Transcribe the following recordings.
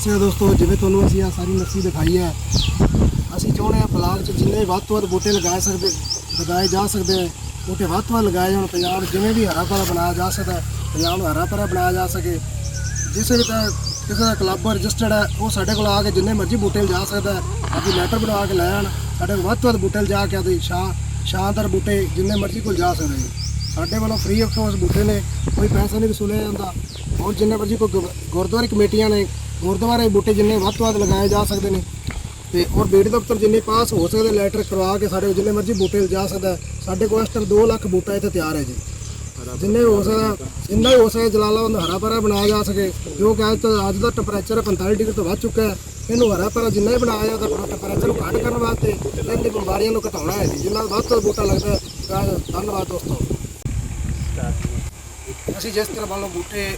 ਅੱਛਾ ਦੋਸਤੋ, ਜਿਵੇਂ ਤੁਹਾਨੂੰ ਅਸੀਂ ਆ ਸਾਰੀ ਨਕਸ਼ੀ ਦਿਖਾਈ ਹੈ ਅਸੀਂ ਚਾਹੁੰਦੇ ਹਾਂ ਬਲਾਕ 'ਚ ਜਿੰਨੇ ਵੱਧ ਤੋਂ ਵੱਧ ਬੂਟੇ ਲਗਾਏ ਸਕਦੇ, ਲਗਾਏ ਜਾ ਸਕਦੇ ਆ। ਬੂਟੇ ਵੱਧ ਤੋਂ ਵੱਧ ਲਗਾਏ ਜਾਣ, ਪੰਜਾਬ ਜਿਵੇਂ ਵੀ ਹਰਾ ਭਰਾ ਬਣਾਇਆ ਜਾ ਸਕਦਾ, ਪੰਜਾਬ ਨੂੰ ਹਰਾ ਭਰਾ ਬਣਾਇਆ ਜਾ ਸਕੇ। ਜਿਸ ਵੀ ਤਾਂ ਕਿਸੇ ਦਾ ਕਲੱਬ ਰਜਿਸਟਰਡ ਹੈ ਉਹ ਸਾਡੇ ਕੋਲ ਆ ਕੇ ਜਿੰਨੇ ਮਰਜ਼ੀ ਬੂਟੇ ਲਿਜਾ ਸਕਦਾ ਅਸੀਂ ਲੈਟਰ ਬਣਾ ਕੇ ਲੈ ਆਣ, ਸਾਡੇ ਕੋਲ ਵੱਧ ਤੋਂ ਵੱਧ ਬੂਟੇ ਲਿਜਾ ਕੇ ਆਦੀ ਸ਼ਾਂ ਸ਼ਾਨਦਾਰ ਬੂਟੇ ਜਿੰਨੇ ਮਰਜ਼ੀ ਕੋਲ ਜਾ ਸਕਦੇ ਸਾਡੇ ਵੱਲੋਂ ਫ੍ਰੀ ਆਫ ਕੋਸਟ ਬੂਟੇ ਨੇ, ਕੋਈ ਪੈਸਾ ਨਹੀਂ ਵਸੂਲਿਆ ਜਾਂਦਾ। ਹੋਰ ਜਿੰਨੇ ਮਰਜ਼ੀ ਕੋਈ ਗੁਰ- ਗੁਰਦੁਆਰੇ ਕਮੇਟੀਆਂ ਨੇ ਗੁਰਦੁਆਰੇ ਬੂਟੇ ਜਿੰਨੇ ਵੱਧ ਤੋਂ ਵੱਧ ਲਗਾਏ ਜਾ ਸਕਦੇ ਨੇ ਤੇ ਔਰ ਬੀਡੀ ਦਫ਼ਤਰ ਜਿੰਨੇ ਪਾਸ ਹੋ ਸਕਦੇ, ਲੈਟਰ ਕਰਵਾ ਕੇ ਸਾਡੇ ਕੋਲ ਜਿੰਨੇ ਮਰਜ਼ੀ ਬੂਟੇ ਜਾ ਸਕਦਾ, ਸਾਡੇ ਕੋਲ ਇਸ ਟਾਈਮ 2 ਲੱਖ ਬੂਟਾ ਇੱਥੇ ਤਿਆਰ ਹੈ ਜੀ। ਜਿੰਨੇ ਹੋ ਸਕਦਾ, ਜਿੰਨਾ ਹੀ ਹੋ ਸਕਦਾ ਜਲਾਲਾਬਾਦ ਨੂੰ ਹਰਾ ਭਰਾ ਬਣਾਇਆ ਜਾ ਸਕੇ, ਜੋ ਕਿ ਅੱਜ ਅੱਜ ਦਾ ਟੈਂਪਰੇਚਰ 45 ਡਿਗਰੀ ਤੋਂ ਵੱਧ ਚੁੱਕਾ ਹੈ, ਇਹਨੂੰ ਹਰਾ ਭਰਾ ਜਿੰਨਾ ਹੀ ਬਣਾਇਆ ਜਾ ਟੈਂਪਰੇਚਰ ਨੂੰ ਘੱਟ ਕਰਨ ਵਾਸਤੇ, ਇਹਦੀ ਬਿਮਾਰੀਆਂ ਨੂੰ ਘਟਾਉਣਾ ਹੈ ਜੀ, ਜਿੰਨਾ ਵੱਧ ਤੋਂ ਬੂਟਾ ਲੱਗਦਾ ਧੰਨਵਾਦ ਦੋਸਤੋ। ਅਸੀਂ ਜਿਸ ਤਰ੍ਹਾਂ ਮੰਨ ਬੂਟੇ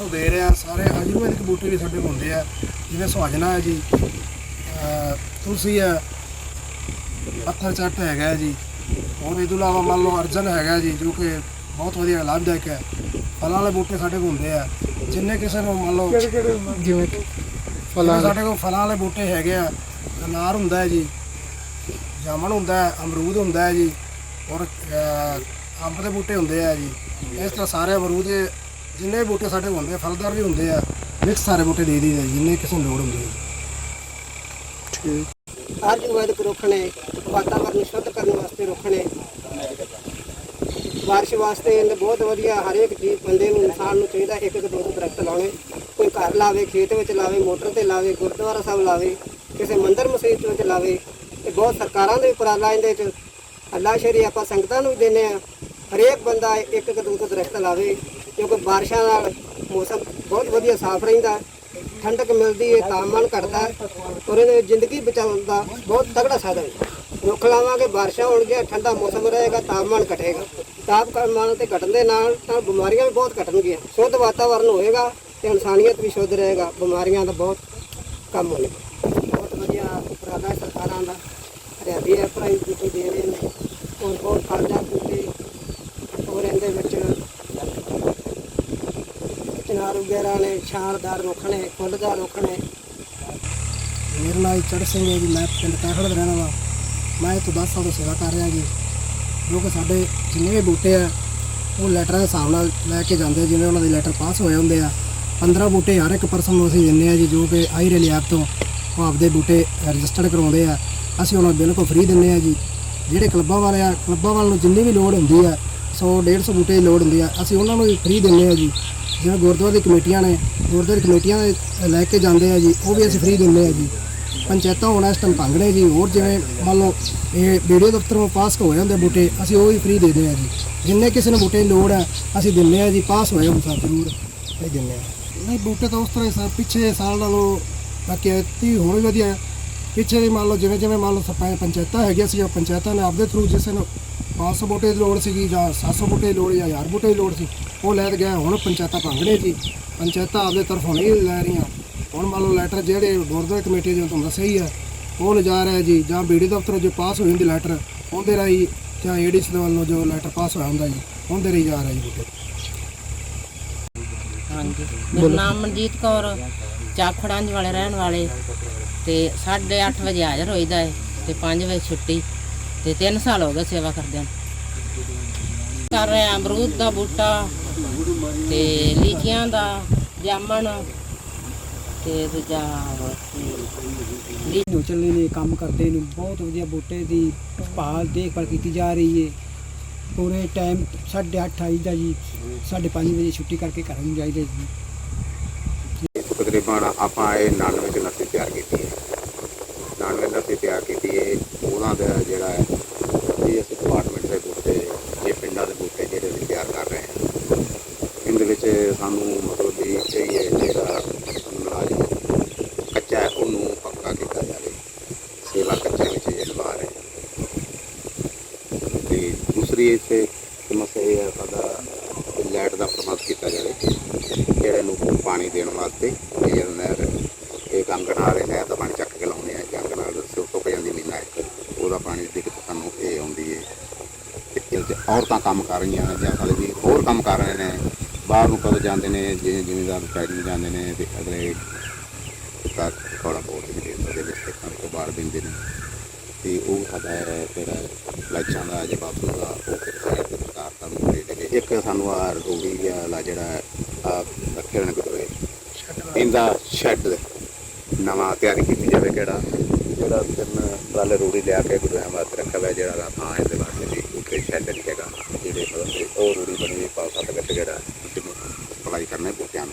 ਇਥੋਂ ਦੇ ਰਹੇ ਆ ਸਾਰੇ ਆਯੁਰਵੈਦਿਕ ਬੂਟੇ ਵੀ ਸਾਡੇ ਕੋਲ ਹੁੰਦੇ ਆ ਜਿਵੇਂ ਸੁਹਾਜਣਾ ਹੈ ਜੀ ਤੁਲਸੀ ਹੈ ਪੱਥਰ ਚੱਟ ਹੈਗਾ ਹੈ ਜੀ ਹੋਰ ਇਹ ਤੋਂ ਇਲਾਵਾ ਮੰਨ ਲਓ ਅਰਜਨ ਹੈਗਾ ਜੀ ਜੋ ਕਿ ਬਹੁਤ ਵਧੀਆ ਲਾਭਦਾਇਕ ਹੈ। ਫਲਾਂ ਵਾਲੇ ਬੂਟੇ ਸਾਡੇ ਕੋਲ ਹੁੰਦੇ ਆ ਜਿੰਨੇ ਕਿਸੇ ਨੂੰ ਮੰਨ ਲਓ ਜਿਵੇਂ ਫਲਾਂ ਸਾਡੇ ਕੋਲ ਫਲਾਂ ਵਾਲੇ ਬੂਟੇ ਹੈਗੇ ਆ ਅਨਾਰ ਹੁੰਦਾ ਹੈ ਜੀ ਜਾਮਣ ਹੁੰਦਾ ਹੈ ਅਮਰੂਦ ਹੁੰਦਾ ਹੈ ਜੀ ਔਰ ਅੰਬ ਦੇ ਬੂਟੇ ਹੁੰਦੇ ਆ ਜੀ ਇਸ ਤਰ੍ਹਾਂ ਸਾਰੇ ਅਮਰੂਦ ਦੇ ਜਿੰਨੇ ਬੂਟੇ ਸਾਡੇ ਹੁੰਦੇ ਆ, ਫਲਦਾਰ ਵੀ ਹੁੰਦੇ ਆ ਮਿਕਸ ਸਾਰੇ ਬੂਟੇ ਦੇ ਦਈਦੇ ਜਿੰਨੇ ਕਿਸੇ ਨੂੰ ਲੋੜ ਹੁੰਦੀ ਹੈ ਠੀਕ। ਰੁੱਖ ਨੇ ਵਾਤਾਵਰਨ ਨੂੰ ਸ਼ੁੱਧ ਕਰਨ ਵਾਸਤੇ ਰੁੱਖ ਨੇ। ਬਾਰਿਸ਼ ਵਾਸਤੇ ਇਹਨੇ ਬਹੁਤ ਵਧੀਆ ਹਰੇਕ ਚੀਜ਼ ਬੰਦੇ ਨੂੰ, ਇਨਸਾਨ ਨੂੰ ਚਾਹੀਦਾ ਇੱਕ ਇੱਕ ਦੋ ਦੋ ਦਰਖਤ ਲਾਉਣੇ। ਕੋਈ ਘਰ ਲਾਵੇ, ਖੇਤ ਵਿੱਚ ਲਾਵੇ, ਮੋਟਰ ਤੇ ਲਾਵੇ, ਗੁਰਦੁਆਰਾ ਸਾਹਿਬ ਲਾਵੇ, ਕਿਸੇ ਮੰਦਿਰ ਮਸਜਿਦ ਵਿੱਚ ਲਾਵੇ, ਤੇ ਬਹੁਤ ਸਰਕਾਰਾਂ ਦੇ ਉਪਰਾਲਾ ਇਹਦੇ ਚ। ਅੱਲਾ ਸ਼ਰੀ ਆਪਾਂ ਸੰਗਤਾਂ ਨੂੰ ਵੀ ਦਿੰਦੇ ਆ। ਹਰੇਕ ਬੰਦਾ ਇੱਕ ਇੱਕ ਦੋ ਦੋ ਦਰਖਤ ਲਾਵੇ। ਕਿਉਂਕਿ ਬਾਰਿਸ਼ਾਂ ਨਾਲ ਮੌਸਮ ਬਹੁਤ ਵਧੀਆ ਸਾਫ਼ ਰਹਿੰਦਾ ਠੰਡਕ ਮਿਲਦੀ ਹੈ, ਤਾਪਮਾਨ ਘਟਦਾ ਔਰ ਇਹਦੇ ਜ਼ਿੰਦਗੀ ਬਚਾਉਣ ਦਾ ਬਹੁਤ ਤਗੜਾ ਸਾਧਨ ਰੁੱਖ ਲਾਵਾਂਗੇ, ਬਾਰਿਸ਼ਾਂ ਹੋਣਗੀਆਂ, ਠੰਡਾ ਮੌਸਮ ਰਹੇਗਾ, ਤਾਪਮਾਨ ਘਟੇਗਾ। ਤਾਪਮਾਨ ਤੇ ਘਟਣ ਦੇ ਨਾਲ ਤਾਂ ਬਿਮਾਰੀਆਂ ਵੀ ਬਹੁਤ ਘਟਣਗੀਆਂ। ਸ਼ੁੱਧ ਵਾਤਾਵਰਨ ਹੋਏਗਾ ਤੇ ਇਨਸਾਨੀਅਤ ਵੀ ਸ਼ੁੱਧ ਰਹੇਗਾ, ਬਿਮਾਰੀਆਂ ਦਾ ਬਹੁਤ ਕੰਮ ਹੋਣਗੇ। ਬਹੁਤ ਵਧੀਆ ਉਪਰਾਲਾ ਸਰਕਾਰਾਂ ਦਾ, ਹਰਿਆਲੀ ਹੈ ਪ੍ਰਾਈਜ਼ ਦੇ ਰਹੇ ਨੇ ਔਰ ਬਹੁਤ ਫਲਦਾਰ ਬੂਟੇ ਔਰ ਇਹਦੇ ਵਿੱਚ ਚਨਾਰ ਵਗੈਰਾ ਨੇ ਛਾਲਦਾਰ ਰੁੱਖ ਨੇ ਫੁੱਲਦਾਰ ਰੁੱਖ ਨੇ ਮੇਰਾ ਨਾਮ ਚੜ ਸਿੰਘ ਹੈ ਜੀ ਮੈਂ ਪਿੰਡ ਕਾਖੜ ਦਾ ਰਹਿਣ ਵਾਲਾ। ਮੈਂ ਇੱਥੋਂ 10 ਸਾਲ ਤੋਂ ਸੇਵਾ ਕਰ ਰਿਹਾ ਜੀ। ਜੋ ਕਿ ਸਾਡੇ ਜਿੰਨੇ ਵੀ ਬੂਟੇ ਆ ਉਹ ਲੈਟਰਾਂ ਦੇ ਹਿਸਾਬ ਨਾਲ ਲੈ ਕੇ ਜਾਂਦੇ ਆ, ਜਿਵੇਂ ਉਹਨਾਂ ਦੇ ਲੈਟਰ ਪਾਸ ਹੋਏ ਹੁੰਦੇ ਆ। 15 ਬੂਟੇ ਹਰ ਇੱਕ ਪਰਸਨ ਨੂੰ ਅਸੀਂ ਦਿੰਦੇ ਆ ਜੀ ਜੋ ਕਿ ਆਈ ਰੇਲੀ ਐਪ ਤੋਂ ਉਹ ਆਪਦੇ ਬੂਟੇ ਰਜਿਸਟਰਡ ਕਰਵਾਉਂਦੇ ਆ। ਅਸੀਂ ਉਹਨਾਂ ਨੂੰ ਬਿਲਕੁਲ ਫ੍ਰੀ ਦਿੰਦੇ ਆ ਜੀ। ਜਿਹੜੇ ਕਲੱਬਾਂ ਵਾਲੇ ਆ ਕਲੱਬਾਂ ਵਾਲ ਨੂੰ ਜਿੰਨੀ ਵੀ ਲੋੜ ਹੁੰਦੀ ਆ 100 150 ਬੂਟੇ ਦੀ ਲੋੜ ਹੁੰਦੀ ਆ ਅਸੀਂ ਉਹਨਾਂ ਨੂੰ ਵੀ ਫ੍ਰੀ ਦਿੰਦੇ ਆ ਜੀ। ਜਿਵੇਂ ਗੁਰਦੁਆਰੇ ਦੀ ਕਮੇਟੀਆਂ ਨੇ, ਗੁਰਦੁਆਰੇ ਕਮੇਟੀਆਂ ਦੇ ਲੈ ਕੇ ਜਾਂਦੇ ਆ ਜੀ, ਉਹ ਵੀ ਅਸੀਂ ਫ੍ਰੀ ਦਿੰਦੇ ਆ ਜੀ। ਪੰਚਾਇਤਾਂ ਹੁਣ ਇਸ ਟਾਈਮ ਭੰਗ ਨੇ ਜੀ, ਹੋਰ ਜਿਵੇਂ ਮੰਨ ਲਓ ਇਹ ਵੀਡੀਓ ਦਫ਼ਤਰੋਂ ਪਾਸ ਹੋ ਜਾਂਦੇ ਬੂਟੇ, ਅਸੀਂ ਉਹ ਵੀ ਫ੍ਰੀ ਦੇ ਦਿੰਦੇ ਆ ਜੀ। ਜਿੰਨੇ ਕਿਸੇ ਨੂੰ ਬੂਟੇ ਦੀ ਲੋੜ ਹੈ ਅਸੀਂ ਦਿੰਦੇ ਆ ਜੀ ਪਾਸ ਹੋਏ ਹੁਣ ਸਭ ਜ਼ਰੂਰ ਇਹ ਦਿੰਦੇ ਆ। ਨਹੀਂ, ਬੂਟੇ ਤਾਂ ਉਸ ਤਰ੍ਹਾਂ ਹੀ ਸਰ, ਪਿੱਛੇ ਸਾਲ ਨਾਲੋਂ ਬਾਕੀ ਐਤੀ ਹੋਰ ਵੀ ਵਧੀਆ। ਪਿੱਛੇ ਵੀ ਮੰਨ ਲਓ, ਜਿਵੇਂ ਜਿਵੇਂ ਮੰਨ ਲਓ ਸਪਾਈ ਪੰਚਾਇਤਾਂ ਹੈਗੀਆਂ ਸੀ ਪੰਚਾਇਤਾਂ ਨੇ ਆਪਦੇ ਥਰੂ ਜਿਸ ਨੂੰ 500 ਬੂਟੇ ਦੀ ਲੋੜ ਸੀਗੀ ਜਾਂ 700 ਬੂਟੇ ਦੀ ਲੋੜ ਜਾਂ 1000 ਬੂਟੇ ਦੀ ਲੋੜ ਸੀ, ਉਹ ਲੈ ਗਿਆ ਹੁਣ ਪੰਚਾਇਤਾਂ ਭੰਗੜੇ ਜੀ। ਪੰਚਾਇਤਾਂ ਆਪਦੇ ਤਰਫੋਂ ਨਹੀਂ ਲੈ ਰਹੀਆਂ। ਹੁਣ ਮੰਨ ਲਓ ਲੈਟਰ ਜਿਹੜੇ ਗੁਰਦੁਆਰਾ ਕਮੇਟੀ ਦੇ ਤੁਹਾਨੂੰ ਦੱਸਿਆ ਹੀ ਹੈ, ਉਹ ਲਿਜਾ ਰਿਹਾ ਜੀ, ਜਾਂ ਬੀਡੀ ਦਫ਼ਤਰੋਂ ਜੋ ਪਾਸ ਹੋਈ ਹੁੰਦੀ ਲੈਟਰ ਉਹਦੇ ਰਾਹੀਂ ਜਾਂ ਏਡੀਸ ਦੇ ਵੱਲੋਂ ਜੋ ਲੈਟਰ ਪਾਸ ਹੋਇਆ ਹੁੰਦਾ ਜੀ, ਉਹਦੇ ਰਾਹੀਂ ਜਾ ਰਿਹਾ ਜੀ ਬੂਟੇ ਹਾਂਜੀ। ਮੇਰਾ ਨਾਮ ਮਨਜੀਤ ਕੌਰ ਚਾਖੜਾਂਜ ਵਾਲੇ ਰਹਿਣ ਵਾਲੇ। ਤੇ 8:30 ਵਜੇ ਹਾਜ਼ਰ ਹੋਈਦਾ ਹੈ ਤੇ 5 ਵਜੇ ਛੁੱਟੀ ਤੇ 3 ਸਾਲ ਹੋ ਗਏ ਸੇਵਾ ਕਰਦਿਆਂ ਕਰ ਰਹੇ ਆ ਅਮਰੂਦ ਦਾ ਬੂਟਾ ਤੇ ਲੀਚੀਆਂ ਦਾ ਜਾਮਣ ਤੇ ਦੂਜਾ ਨੂੰ ਚੱਲੇ ਨੇ ਕੰਮ ਕਰਦੇ ਨੇ ਬਹੁਤ ਵਧੀਆ ਬੂਟੇ ਦੀ ਭਾਲ ਦੇਖਭਾਲ ਕੀਤੀ ਜਾ ਰਹੀ ਹੈ ਪੂਰੇ ਟਾਈਮ 8:30 ਆਈਦਾ ਜੀ 5:30 ਵਜੇ ਛੁੱਟੀ ਕਰਕੇ ਘਰ ਨੂੰ ਜਾਈਦਾ ਜੀ। ਤਕਰੀਬਨ ਆਪਾਂ ਇਹ 99 ਚ ਨਸੀ ਤਿਆਰ ਕੀਤੀ ਹੈ। 99 ਨਸੀ ਤਿਆਰ ਕੀਤੀ ਹੈ। ਉਹਨਾਂ ਦਾ ਜਿਹੜਾ ਹੈ, ਇਹ ਅਸੀਂ ਡਿਪਾਰਟਮੈਂਟ ਦੇ ਬੂਟੇ, ਇਹ ਪਿੰਡਾਂ ਦੇ ਬੂਟੇ ਜਿਹੜੇ ਅਸੀਂ ਤਿਆਰ ਕਰ ਰਹੇ ਹਾਂ। ਇਹਦੇ ਵਿੱਚ ਸਾਨੂੰ ਮਤਲਬ ਵੀ ਇਹ ਹੈ ਜਿਹੜਾ ਮੁਲਾਜ਼ਮ ਕੱਚਾ ਉਹਨੂੰ ਪੱਕਾ ਕੀਤਾ ਜਾਵੇ। ਸੇਵਾ ਕੱਚੇ ਵਿੱਚ ਇਹ ਲਵਾ ਰਹੇ ਹਾਂ। ਤੇ ਦੂਸਰੀ ਇਸੇ ਸਮੱਸਿਆ ਇਹ ਹੈ, ਸਾਡਾ ਲਾਈਟ ਦਾ ਪ੍ਰਬੰਧ ਕੀਤਾ ਜਾਵੇ, ਜਿਹੜੇ ਨੂੰ ਪਾਣੀ ਦੇਣ ਵਾਸਤੇ ਇਹ ਨਹਿਰ ਇਹ ਨਾਲ ਇਹ ਨਹਿਰ ਦਾ ਪਾਣੀ ਚੱਕ ਕੇ ਲਾਉਂਦੇ ਆ। ਜੰਗ ਨਾਲ ਸਿਰ ਸੁੱਕ ਜਾਂਦੀ ਮਹੀਨਾ ਇੱਕ। ਉਹਦਾ ਪਾਣੀ ਦੀ ਦਿੱਕਤ ਸਾਨੂੰ ਇਹ ਆਉਂਦੀ ਹੈ ਤੇ ਇਹ 'ਚ ਔਰਤਾਂ ਕੰਮ ਕਰ ਰਹੀਆਂ ਨੇ, ਜਾਂ ਸਾਡੇ ਵੀ ਹੋਰ ਕੰਮ ਕਰ ਰਹੇ ਨੇ। ਬਾਹਰ ਨੂੰ ਕਦੋਂ ਜਾਂਦੇ ਨੇ, ਜਿਵੇਂ ਜ਼ਿਮੀਂਦਾਰ ਫੈਕਟਰੀ ਜਾਂਦੇ ਨੇ ਤੇ ਅਗਲੇ ਸੁੱਕਾ ਕੌੜਾ ਬੋਲ ਦੇ ਉਹਦੇ ਵਿੱਚ ਖੇਤਾਂ ਤੋਂ ਬਾੜ ਦਿੰਦੇ ਨੇ। ਤੇ ਉਹ ਸਾਡਾ ਹੈ ਜਿਹੜਾ ਇਲੈਕਸ਼ਨ ਦਾ ਜਵਾਬ ਦਾ ਉਹ ਫਿਰ ਸਾਈਡ ਤੇ ਸਰਕਾਰ ਸਾਨੂੰ ਦੇ ਇੱਕ ਸਾਨੂੰ ਆ ਰੋੜੀ ਵਾਲਾ ਜਿਹੜਾ ਆ ਰੱਖੇ ਨੇ ਕੋਈ ਇਹਦਾ ਸ਼ੈੱਡ ਨਵਾਂ ਤਿਆਰੀ ਕੀਤੀ ਜਾਵੇ ਕਿਹੜਾ? ਜਿਹੜਾ ਤਿੰਨ ਟਰਾਲੇ ਰੋੜੀ ਲਿਆ ਕੇ ਗੁਰੂਆਂ ਵਾਸਤੇ ਰੱਖਿਆ ਹੋਇਆ, ਜਿਹੜਾ ਥਾਂ ਇਹਦੇ ਵਾਸਤੇ ਵੀ ਉੱਤੇ ਸ਼ੈੱਡ ਨਹੀਂ ਹੈਗਾ। ਜਿਹੜੇ ਮਤਲਬ ਉਹ ਰੋੜੀ ਬਣੀ ਹੋਈ ਪਾ ਸੱਤ ਗੱਟ ਜਿਹੜਾ ਸਪਲਾਈ ਕਰਨੇ ਬੂਟਿਆਂ ਨੂੰ।